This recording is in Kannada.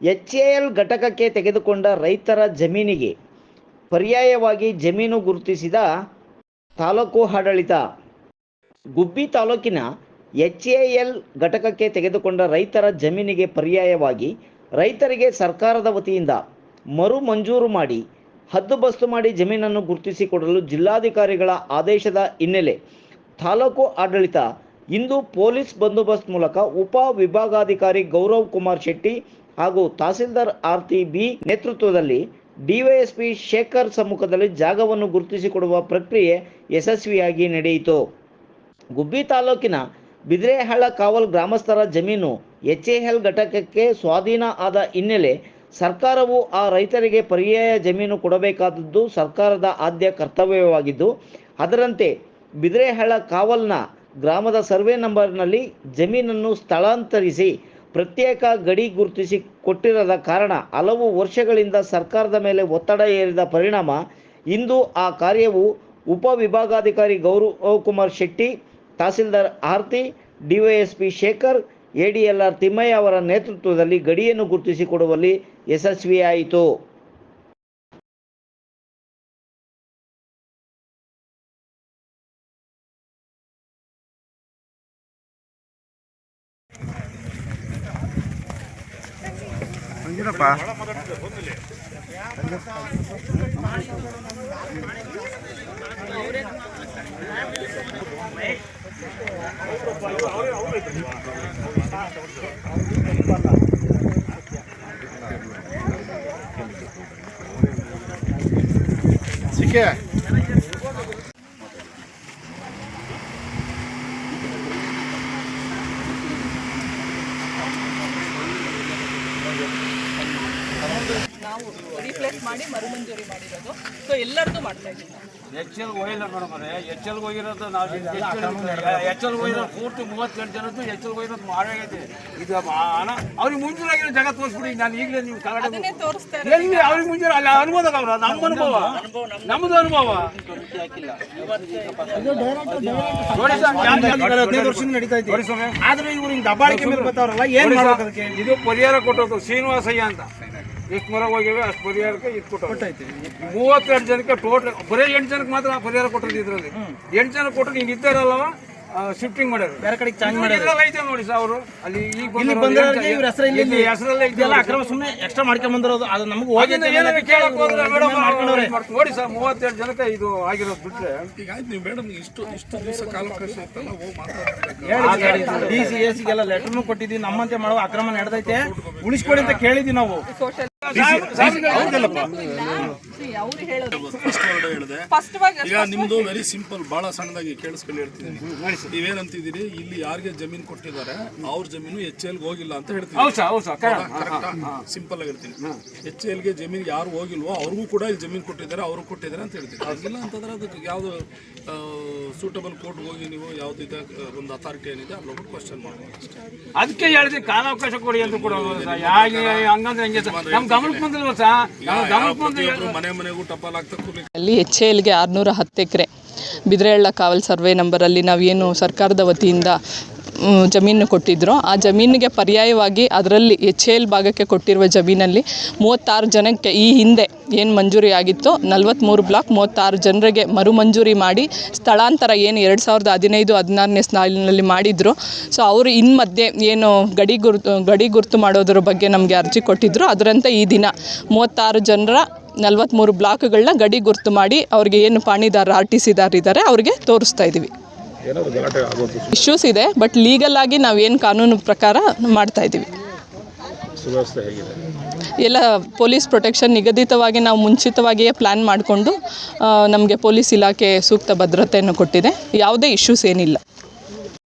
ಎಚ್ ಎ ಎಲ್ ಘಟಕಕ್ಕೆ ತೆಗೆದುಕೊಂಡ ರೈತರ ಜಮೀನಿಗೆ ಪರ್ಯಾಯವಾಗಿ ಜಮೀನು ಗುರುತಿಸಿದ ತಾಲೂಕು ಆಡಳಿತ. ಗುಬ್ಬಿ ತಾಲೂಕಿನ ಎಚ್ ಎ ಎಲ್ ಘಟಕಕ್ಕೆ ತೆಗೆದುಕೊಂಡ ರೈತರ ಜಮೀನಿಗೆ ಪರ್ಯಾಯವಾಗಿ ರೈತರಿಗೆ ಸರ್ಕಾರದ ವತಿಯಿಂದ ಮರು ಮಂಜೂರು ಮಾಡಿ ಹದ್ದುಬಸ್ತು ಮಾಡಿ ಜಮೀನನ್ನು ಗುರುತಿಸಿಕೊಡಲು ಜಿಲ್ಲಾಧಿಕಾರಿಗಳ ಆದೇಶದ ಹಿನ್ನೆಲೆ ತಾಲೂಕು ಆಡಳಿತ ಇಂದು ಪೊಲೀಸ್ ಬಂದೋಬಸ್ತ್ ಮೂಲಕ ಉಪ ವಿಭಾಗಾಧಿಕಾರಿ ಗೌರವ್ ಕುಮಾರ್ ಶೆಟ್ಟಿ ಹಾಗೂ ತಹಸೀಲ್ದಾರ್ ಆರ್ತಿ ಬಿ ನೇತೃತ್ವದಲ್ಲಿ ಡಿವೈಎಸ್ಪಿ ಶೇಖರ್ ಸಮ್ಮುಖದಲ್ಲಿ ಜಾಗವನ್ನು ಗುರುತಿಸಿಕೊಡುವ ಪ್ರಕ್ರಿಯೆ ಯಶಸ್ವಿಯಾಗಿ ನಡೆಯಿತು. ಗುಬ್ಬಿ ತಾಲೂಕಿನ ಬಿದ್ರೆಹಳ್ಳ ಕಾವಲ್ ಗ್ರಾಮಸ್ಥರ ಜಮೀನು ಎಚ್ ಎಲ್ ಘಟಕಕ್ಕೆ ಸ್ವಾಧೀನ ಆದ ಹಿನ್ನೆಲೆ ಸರ್ಕಾರವು ಆ ರೈತರಿಗೆ ಪರ್ಯಾಯ ಜಮೀನು ಕೊಡಬೇಕಾದದ್ದು ಸರ್ಕಾರದ ಆದ್ಯ ಕರ್ತವ್ಯವಾಗಿದ್ದು, ಅದರಂತೆ ಬಿದ್ರೆಹಳ್ಳ ಕಾವಲ್ನ ಗ್ರಾಮದ ಸರ್ವೆ ನಂಬರ್ನಲ್ಲಿ ಜಮೀನನ್ನು ಸ್ಥಳಾಂತರಿಸಿ ಪ್ರತ್ಯೇಕ ಗಡಿ ಗುರುತಿಸಿ ಕೊಟ್ಟಿರದ ಕಾರಣ ಹಲವು ವರ್ಷಗಳಿಂದ ಸರ್ಕಾರದ ಮೇಲೆ ಒತ್ತಡ ಏರಿದ ಪರಿಣಾಮ ಇಂದು ಆ ಕಾರ್ಯವು ಉಪವಿಭಾಗಾಧಿಕಾರಿ ಗೌರವ್ ಕುಮಾರ್ ಶೆಟ್ಟಿ, ತಹಸೀಲ್ದಾರ್ ಆರ್ತಿ, ಡಿವೈಎಸ್ಪಿ ಶೇಖರ್, ಎಡಿಎಲ್ಆರ್ ತಿಮ್ಮಯ್ಯ ಅವರ ನೇತೃತ್ವದಲ್ಲಿ ಗಡಿಯನ್ನು ಗುರುತಿಸಿಕೊಡುವಲ್ಲಿ ಯಶಸ್ವಿಯಾಯಿತು. ಸಿಕ್ಕೆ ನಾವು ರೀಪ್ಲೇಸ್ ಮಾಡಿ ಮರುಮಂಜೂರಿ ಮಾಡಿರೋದು. ಸೊ ಎಲ್ಲರದ್ದು ಮಾಡ್ತಾ ಇದ್ದೀವಿ. ಎಚ್ ಎಲ್ ಹೋಗಿಲ್ಲ ಮೇಡಮ್ ಅವರೇ ಎಚ್ ಎಲ್ ಹೋಗಿರೋದು ನಾವು ಎಚ್ ಎಲ್ ಹೋಗಿರೋ ಪೂರ್ತಿ ಮೂವತ್ತೆಂಟು ಜನದ್ದು ಎಚ್ ಎಲ್ ಹೋಗಿರೋದು ಮಾಡಾಗೈತೆ ಇದು. ಹಣ ಅವ್ರಿಗೆ ಮುಂಜೂರಾಗಿರೋ ಜಾಗ ತೋರಿಸ್ಬಿಡಿ ನಾನು ಈಗಲೇ ನೀವು ಕನ್ನಡ ಎಲ್ಲಿ ಅವ್ರಿಗೆ ಮುಂಜೂರು ಅಲ್ಲಿ ಅನುಭವ ಅವ್ರ ನಮ್ಮ ಅನುಭವ. ನಮ್ಮದು ಅನುಭವ. ಆದ್ರೆ ಇವ್ರು ಹಿಂಗ್ ದಬ್ಬಾಳಿಕೆ ಮೇಲೆ ಬರ್ತಾವ್ರಲ್ಲ ಏನ್ ಮಾಡ್ಬೇಕು ಇದು ಪರಿಹಾರ ಕೊಟ್ಟದ್ದು ಶ್ರೀನಿವಾಸಯ್ಯ ಅಂತ. ಎಷ್ಟು ಮರ ಹೋಗಿವೆ ಅಷ್ಟು ಪರಿಹಾರಕ್ಕೆ ಇದು ಕೊಟ್ಟೈತೆ ಮೂವತ್ತೆರಡು ಜನಕ್ಕೆ ಟೋಟಲ್ ಬರೀ ಎಂಟು ಜನಕ್ಕೆ ಮಾತ್ರ ಪರಿಹಾರ ಕೊಟ್ಟದ್ದು ಇದ್ರಲ್ಲಿ. ಎಂಟು ಜನ ಕೊಟ್ಟರು ಹಿಂಗೆ ಇದ್ದಾರಲ್ಲವ ಶಿಫ್ಟಿಂಗ್ ಮಾಡ್ಯಾರ. ಬೇರೆ ಕಡೆಗೆ ಚಾಂಜ್ ಮಾಡಿ ಇದ್ರಲ್ಲಿ ಐತೆ ನೋಡಿ ಸರ್ ಅವರು. ಅಲ್ಲಿ ಈಗ ಇಲ್ಲಿ ಬಂದವರಿಗೆ ಇವ್ರ ಹೆಸರು ಇಲ್ಲಿ. ಇಲ್ಲಿ ಹೆಸರಲ್ಲೇ ಇದೆಲ್ಲ ಅಕ್ರಮ ಸುಮ್ಮನೆ ಎಕ್ಸ್ಟ್ರಾ ಮಾಡ್ಕೊಂಡ್ ಬಂದಿರೋದು. ಅದು ನಮಗೆ ಹೋಗಿ ಏನಾದ್ರು ಕೇಳಕ್ ಹೋದ್ರೆ ಮೇಡಮ್ ಮಾಡ್ಕೊಂಡವ್ರೆ. ನೋಡಿ ಸರ್ ಮೂವತ್ತೆರಡು ಜನಕ್ಕೆ ಇದು ಆಗಿರೋದು ಬಿಟ್ರೆ. ಈಗ ಆಯ್ತು ನೀವು ಮೇಡಮ್ ಇಷ್ಟು ಇಷ್ಟು ದಿವಸ ಕಾಲಾವಕಾಶ ಇತ್ತಲ್ಲ ಹೋಗಿ ಮಾತಾಡ್ಬೇಕು. ಡಿ ಸಿ ಎ ಸಿಗೆಲ್ಲ ಲೆಟರ್ನು ಕೊಟ್ಟಿದ್ದೀವಿ. ನಮ್ಮಂತೆ ಮಾಡೋ ಅಕ್ರಮ ನಡೆದೈತೆ. ಉಳಿಸ್ಕೊಡಿ ಅಂತ ಕೇಳಿದ್ವಿ ನಾವು. ಸಾಹೇಬ್ ಸಾಹೇಬ್ ಅವ್ರು ಹೇಳೋದು. ಫಸ್ಟ್ ವರ್ಡ್ ಹೇಳಿದೆ. ಸ್ಪಷ್ಟವಾಗಿ ಈಗ ನಿಮ್ದು ವೆರಿ ಸಿಂಪಲ್ ಬಹಳ ಸಣ್ಣದಾಗಿ ಕೇಳಿಸ್ಕೊಂಡು ಹೇಳ್ತಿದ್ದೀನಿ. ನೀವೇನಂತಿದ್ದೀರಿ? ಇಲ್ಲಿ ಯಾರಿಗೆ ಜಮೀನು ಕೊಟ್ಟಿದ್ದಾರೆ ಅವ್ರ ಜಮೀನು ಎಚ್ ಎಲ್ ಹೋಗಿಲ್ಲ ಅಂತ ಹೇಳ್ತೀನಿ ಸಿಂಪಲ್ ಆಗಿ ಹೇಳ್ತೀನಿ. ಎಚ್ ಎಲ್ಗೆ ಜಮೀನು ಯಾರು ಹೋಗಿಲ್ವೋ ಅವ್ರಿಗೂ ಕೂಡ ಇಲ್ಲಿ ಜಮೀನು ಕೊಟ್ಟಿದ್ದಾರೆ ಅವರು ಕೊಟ್ಟಿದ್ದಾರೆ ಅಂತ ಹೇಳ್ತೀನಿ ಆಗಿಲ್ಲ ಅಂತಂದ್ರೆ ಅದಕ್ಕೆ ಯಾವುದು ಸೂಟಬಲ್ ಕೋರ್ಟ್ ಹೋಗಿ ನೀವು ಯಾವ್ದು ಇದೆ ಒಂದು ಅಥಾರಿಟಿ ಏನಿದೆ ಅಲ್ಲಿ ಹೋಗಿ ಕ್ವಶನ್ ಮಾಡ್ಬೋದು. ಅದಕ್ಕೆ ಹೇಳಿದ್ರೆ ಕಾಲಾವಕಾಶ ಕೊಡಿ ಅಂತ ಕೊಡೋದು ಹಂಗಂದ್ರೆ ಹೆಂಗೆ ಸರ್? ನಮ್ ಗಮನಕ್ಕೆ ಬಂದಿಲ್ವ ಸರ್? ನಮ್ಮ ಗಮನಕ್ಕೆ ಬಂದಿಲ್ಲ ಅಲ್ಲಿ ಎಚ್ ಎಲ್ಗೆ ಆರುನೂರ ಹತ್ತು ಎಕರೆ. ಬಿದ್ರೆಹಳ್ಳ ಕಾವಲ್ ಸರ್ವೆ ನಂಬರಲ್ಲಿ ನಾವೇನು ಸರ್ಕಾರದ ವತಿಯಿಂದ ಜಮೀನು ಕೊಟ್ಟಿದ್ರು, ಆ ಜಮೀನಿಗೆ ಪರ್ಯಾಯವಾಗಿ ಅದರಲ್ಲಿ ಎಚ್ ಎಲ್ ಭಾಗಕ್ಕೆ ಕೊಟ್ಟಿರುವ ಜಮೀನಲ್ಲಿ ಮೂವತ್ತಾರು ಜನಕ್ಕೆ ಈ ಹಿಂದೆ ಏನು ಮಂಜೂರಿ ಆಗಿತ್ತು ನಲವತ್ತ್ಮೂರು ಬ್ಲಾಕ್ ಮೂವತ್ತಾರು ಜನರಿಗೆ ಮರು ಮಂಜೂರಿ ಮಾಡಿ, ಸ್ಥಳಾಂತರ ಏನು ಎರಡು ಸಾವಿರದ ಹದಿನೈದು, ಹದಿನಾರನೇ ಸಾಲಿನಲ್ಲಿ ಮಾಡಿದ್ರು. ಸೊ ಅವರು ಇನ್ನು ಮಧ್ಯೆ ಏನು ಗಡಿ ಗುರುತು ಗಡಿ ಗುರುತು ಮಾಡೋದ್ರ ಬಗ್ಗೆ ನಮಗೆ ಅರ್ಜಿ ಕೊಟ್ಟಿದ್ದರು ಅದರಂತೆ ಈ ದಿನ ಮೂವತ್ತಾರು ಜನರ ನಲ್ವತ್ತ್ಮೂರು ಬ್ಲಾಕ್ಗಳನ್ನ ಗಡಿ ಗುರುತು ಮಾಡಿ ಅವ್ರಿಗೆ ಏನು ಪಾಣಿದಾರ ಆರ್ ಟಿ ಸಿದಾರ್ ಇದ್ದಾರೆ ಅವ್ರಿಗೆ ತೋರಿಸ್ತಾ ಇದ್ದೀವಿ ಇಶ್ಯೂಸ್ ಇದೆ ಬಟ್ ಲೀಗಲ್ ಆಗಿ ನಾವೇನು ಕಾನೂನು ಪ್ರಕಾರ ಮಾಡ್ತಾ ಇದ್ದೀವಿ ಎಲ್ಲ ಪೊಲೀಸ್ ಪ್ರೊಟೆಕ್ಷನ್ ನಿಗದಿತವಾಗಿ ನಾವು ಮುಂಚಿತವಾಗಿಯೇ ಪ್ಲ್ಯಾನ್ ಮಾಡಿಕೊಂಡು ನಮಗೆ ಪೊಲೀಸ್ ಇಲಾಖೆ ಸೂಕ್ತ ಭದ್ರತೆಯನ್ನು ಕೊಟ್ಟಿದೆ. ಯಾವುದೇ ಇಶ್ಯೂಸ್ ಏನಿಲ್ಲ.